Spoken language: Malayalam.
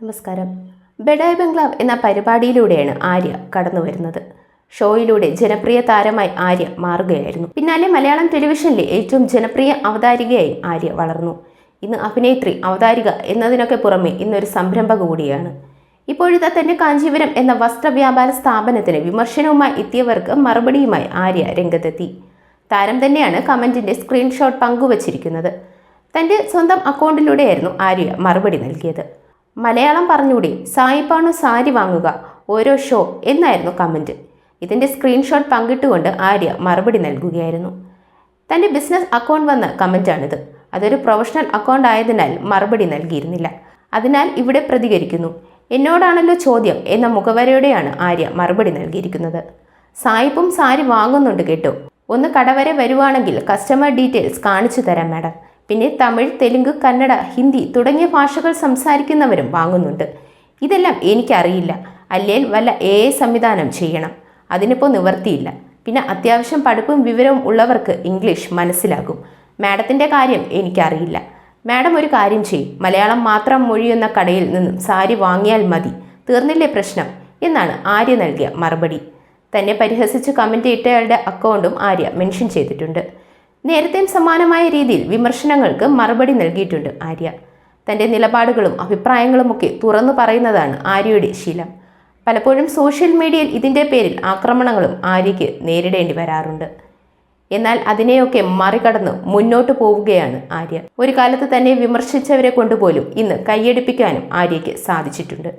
നമസ്കാരം. ബെഡായ് ബംഗ്ലാവ് എന്ന പരിപാടിയിലൂടെയാണ് ആര്യ കടന്നു വരുന്നത്. ഷോയിലൂടെ ജനപ്രിയ താരമായി ആര്യ മാറുകയായിരുന്നു. പിന്നാലെ മലയാളം ടെലിവിഷനിലെ ഏറ്റവും ജനപ്രിയ അവതാരികയായി ആര്യ വളർന്നു. ഇന്ന് അഭിനേത്രി അവതാരിക എന്നതിനൊക്കെ പുറമെ ഇന്നൊരു സംരംഭക കൂടിയാണ്. ഇപ്പോഴത്തെ തന്നെ കാഞ്ചീപുരം എന്ന വസ്ത്രവ്യാപാര സ്ഥാപനത്തിന് വിമർശനവുമായി എത്തിയവർക്ക് മറുപടിയുമായി ആര്യ രംഗത്തെത്തി. താരം തന്നെയാണ് കമന്റിന്റെ സ്ക്രീൻഷോട്ട് പങ്കുവച്ചിരിക്കുന്നത്. തന്റെ സ്വന്തം അക്കൗണ്ടിലൂടെയായിരുന്നു ആര്യ മറുപടി നൽകിയത്. മലയാളം പറഞ്ഞുകൂടി. സായിപ്പാണു സാരി വാങ്ങുക. ഓരോ ഷോ എന്നായിരുന്നു കമന്റ് ഇതിന്റെ സ്ക്രീൻഷോട്ട് പങ്കിട്ടുകൊണ്ട് ആര്യ മറുപടി നൽകുകയായിരുന്നു. തന്റെ ബിസിനസ് അക്കൗണ്ട് വന്ന കമന്റാണിത് അതൊരു പ്രൊഫഷണൽ അക്കൗണ്ട് ആയതിനാൽ മറുപടി നൽകിയിരുന്നില്ല. അതിനാൽ ഇവിടെ പ്രതികരിക്കുന്നു. എന്നോടാണല്ലോ ചോദ്യം എന്ന മുഖവരയോടെയാണ് ആര്യ മറുപടി നൽകിയിരിക്കുന്നത്. സായിപ്പും സാരി വാങ്ങുന്നുണ്ട് കേട്ടോ. ഒന്ന് കടവരെ വരുവാണെങ്കിൽ കസ്റ്റമർ ഡീറ്റെയിൽസ് കാണിച്ചു തരാം മാഡം. പിന്നെ തമിഴ് തെലുങ്ക് കന്നഡ ഹിന്ദി തുടങ്ങിയ ഭാഷകൾ സംസാരിക്കുന്നവരും വാങ്ങുന്നുണ്ട്. ഇതെല്ലാം എനിക്കറിയില്ല. അല്ലെങ്കിൽ വല്ല എ സംവിധാനം ചെയ്യണം. അതിനിപ്പോൾ നിവർത്തിയില്ല. പിന്നെ അത്യാവശ്യം പഠിപ്പും വിവരവും ഉള്ളവർക്ക് ഇംഗ്ലീഷ് മനസ്സിലാകും. മാഡത്തിന്റെ കാര്യം എനിക്കറിയില്ല. മാഡം ഒരു കാര്യം ചെയ്യും. മലയാളം മാത്രം മൊഴിയുന്ന കടയിൽ നിന്നും സാരി വാങ്ങിയാൽ മതി. തീർന്നില്ലേ പ്രശ്നം? എന്നാണ് ആര്യ നൽകിയ മറുപടി. തന്നെ പരിഹസിച്ച് കമന്റ് ഇട്ടയാളുടെ അക്കൗണ്ടും ആര്യ മെൻഷൻ ചെയ്തിട്ടുണ്ട്. നേരത്തെയും സമാനമായ രീതിയിൽ വിമർശനങ്ങൾക്ക് മറുപടി നൽകിയിട്ടുണ്ട് ആര്യ. തന്റെ നിലപാടുകളും അഭിപ്രായങ്ങളുമൊക്കെ തുറന്നു പറയുന്നതാണ് ആര്യയുടെ ശീലം. പലപ്പോഴും സോഷ്യൽ മീഡിയയിൽ ഇതിന്റെ പേരിൽ ആക്രമണങ്ങളും ആര്യയ്ക്ക് നേരിടേണ്ടി വരാറുണ്ട്. എന്നാൽ അതിനെയൊക്കെ മറികടന്ന് മുന്നോട്ട് പോവുകയാണ് ആര്യ. ഒരു കാലത്ത് തന്നെ വിമർശിച്ചവരെ കൊണ്ടുപോലും ഇന്ന് കൈയടിപ്പിക്കാനും ആര്യയ്ക്ക് സാധിച്ചിട്ടുണ്ട്.